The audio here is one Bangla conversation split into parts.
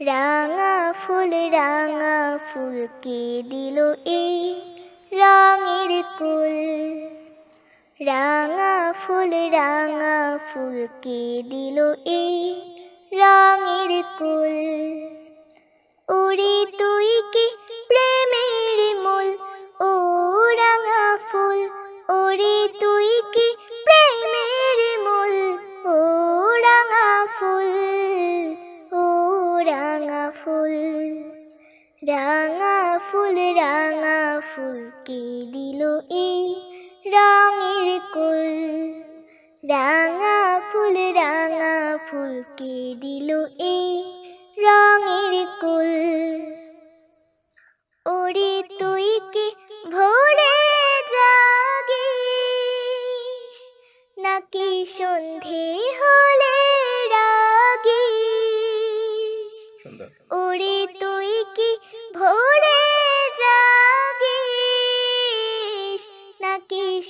রাঙা ফুল, রাঙা ফুলকে দিল এই রঙের কুল? রাঙা ফুল, রাঙা ফুলকে দিল এই রঙের কুল? উড়ি তুই কি প্রেমের মূল? ও রাঙা ফুল উড়ি তুই কি রাঙা ফুল রাঙা ফুল, রাঙা ফুলকে দিল এই রঙের কুল? রাঙা ফুল, রাঙা ফুলকে দিল এই রঙের কুল? ওরে তুই কি ভোরে জাগিস? নাকি সন্ধে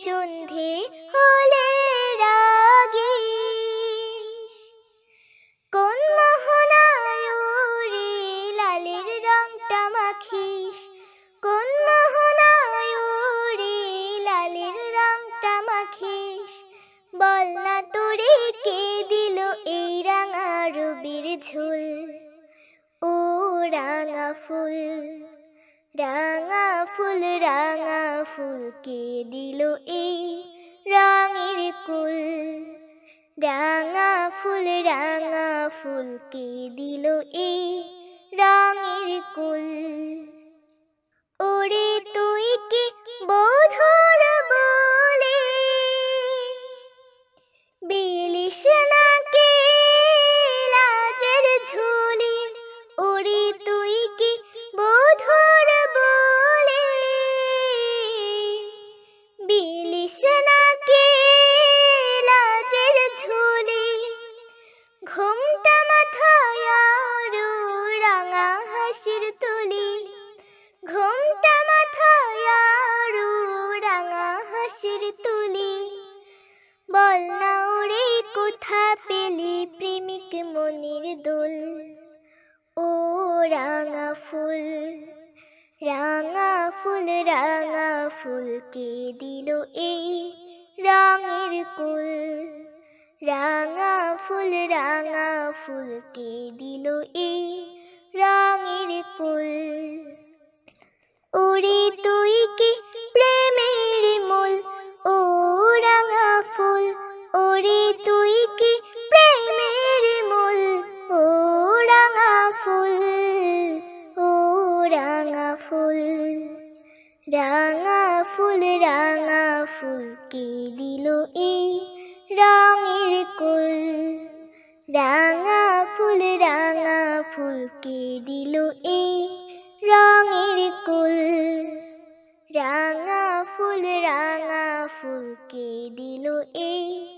সন্ধে হলে রাগিস। কোন মোহনায় ওরে লালের রংটা মাখিস। কোন মোহনায় ওরে লালের রংটা মাখিস। বল না তোরে কে দিল এই রাঙা রবির ঝুল? ও রাঙা ফুল। রাঙা ফুল, রাঙা ফুলকে দিল এই রঙের কুল? রাঙা ফুল, রাঙা ফুলকে দিল এই রঙের কুল? মনির দোল, ও রাঙা ফুল। রাঙা ফুল, রাঙা ফুলকে দিল এই রঙের কুল? রাঙা ফুল, রাঙা ফুলকে দিল এই রঙের কুল? ওরে তুই রাঙা ফুল রাঙা ফুল, রাঙা ফুলকে দিল এই রঙের কুল? রাঙা ফুল, রাঙা ফুলকে দিল এই রঙের কুল? রাঙা ফুল, রাঙা ফুলকে দিল এই